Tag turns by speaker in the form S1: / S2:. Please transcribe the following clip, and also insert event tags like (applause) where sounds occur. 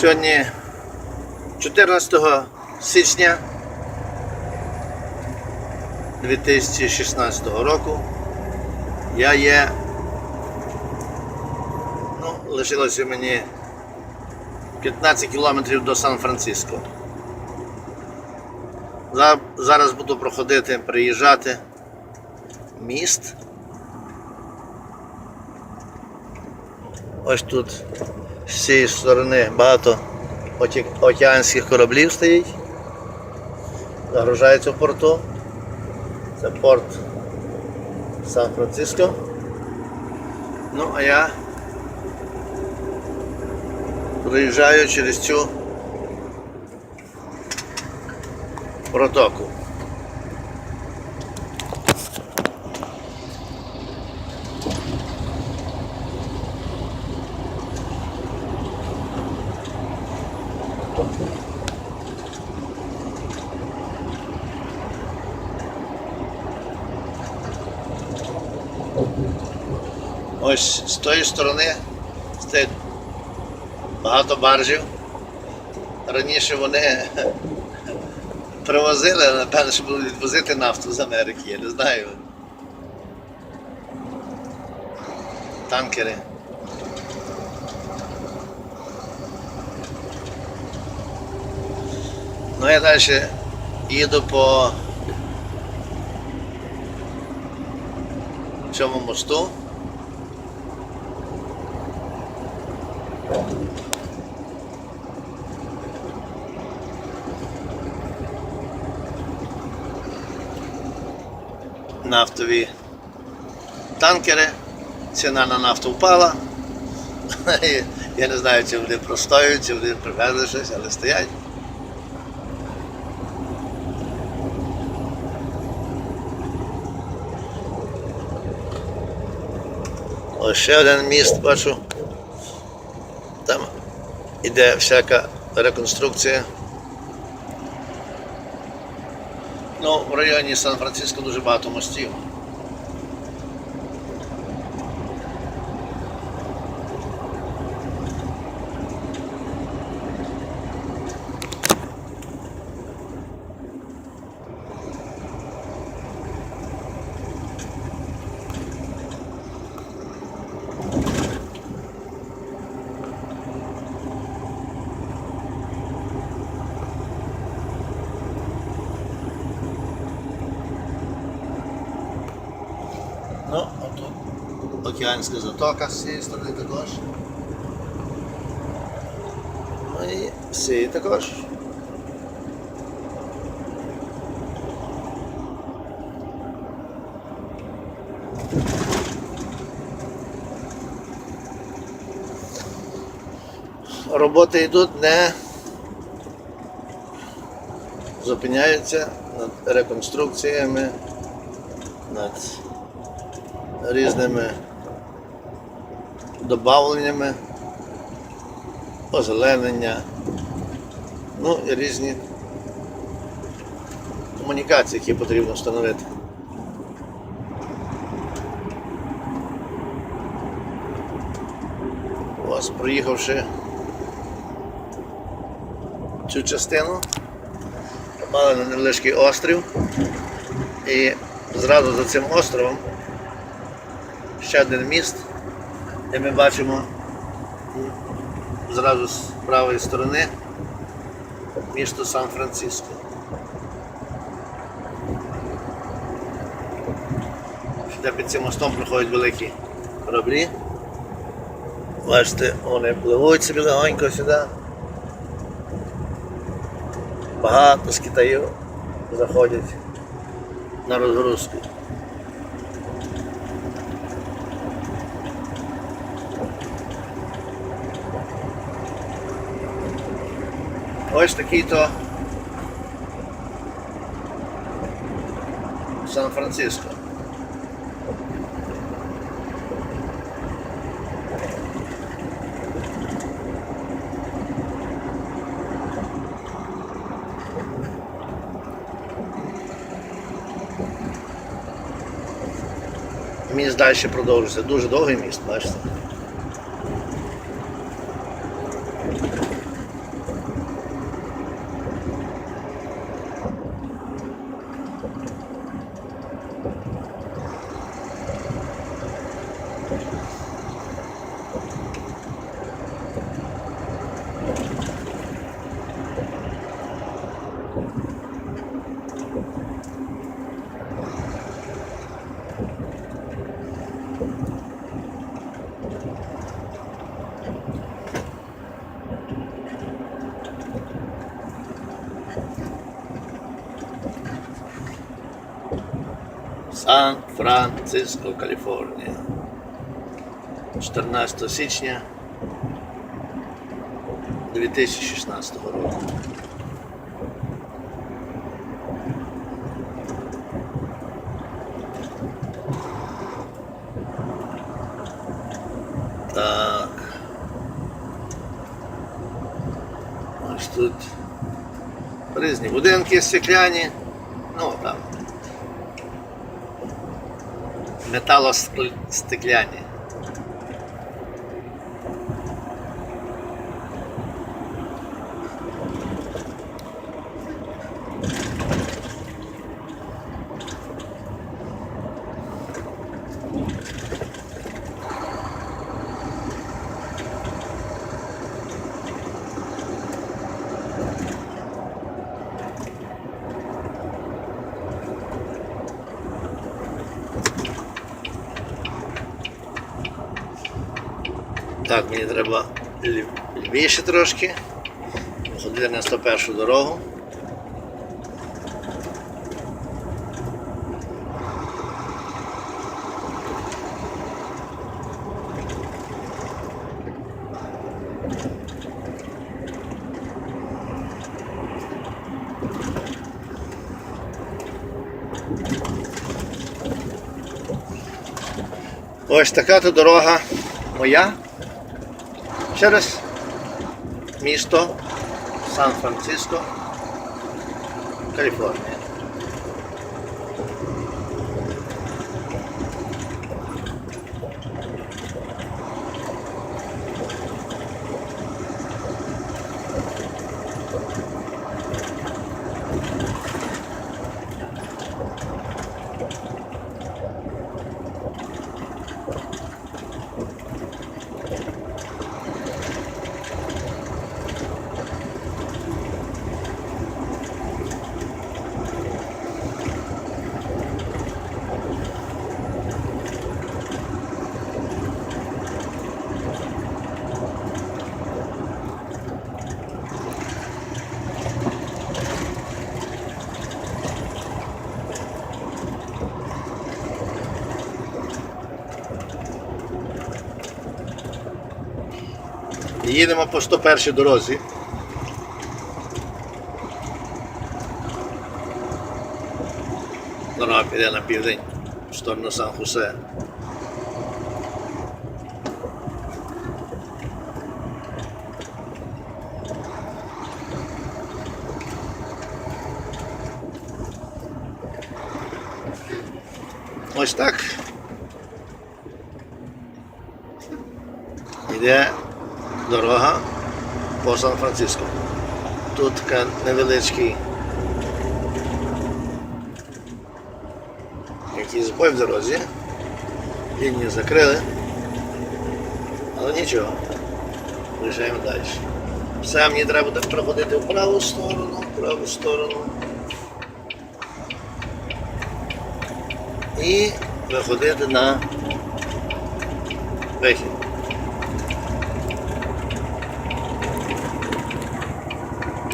S1: Сьогодні 14 січня 2016 року я є. Ну, лишилося мені 15 кілометрів до Сан-Франциско. Зараз буду проходити, приїжджати міст. Ось тут з цієї сторони багато океанських кораблів стоїть. Загружаються в порту. Це порт Сан-Франциско. Ну, а я проїжджаю через цю протоку. Ось з тої сторони стоять багато баржів. Раніше вони привозили, але напевно, що будуть відвозити нафту з Америки, я не знаю. Танкери. Ну я далі їду по цьому мосту. нафтові танкери, ціна на нафту впала. (laughs) Я не знаю, чи вони простоюють, чи вони привезли щось, але стоять. Ось ще один міст бачу. Там іде всяка реконструкція. Ну, в районі Сан-Франциско дуже багато мостів. Ну, тут океанська затока з цієї сторони також. Ну і цієї також. Роботи йдуть не зупиняються над реконструкціями, над різними добавленнями, озеленення, ну і різні комунікації, які потрібно встановити. Ось проїхавши цю частину, попали на невеличкий острів і зразу за цим островом ще один міст, і ми бачимо зразу з правої сторони місто Сан-Франциско. Сюди під цим мостом проходять великі кораблі. Бачите, вони пливуть собі легонько сюди. Багато з Китаю заходять на розгрузку. Ось такий то Сан-Франциско. Міст далі продовжується. Дуже довгий міст, бачите. Сан-Франциско, Каліфорнія. 14 січня 2016 року. Так. Ось тут різні будинки стекляні. Ну там. Металостекляні. Так, мені треба лівіше трошки. Ходити на 101 дорогу. Ось така то дорога моя. Ще раз місто Сан-Франциско, Каліфорнія. Їдемо по 101 дорозі. Дорога піде на південь в сторону Сан-Хусе. Ось так. Йде дорога по Сан-Франциско. Тут така невеличкий якийсь збой в дорозі. Лінію закрили. Але нічого. Виїжджаємо далі. Все, мені треба буде проходити в праву сторону, в праву сторону. І виходити на вихід.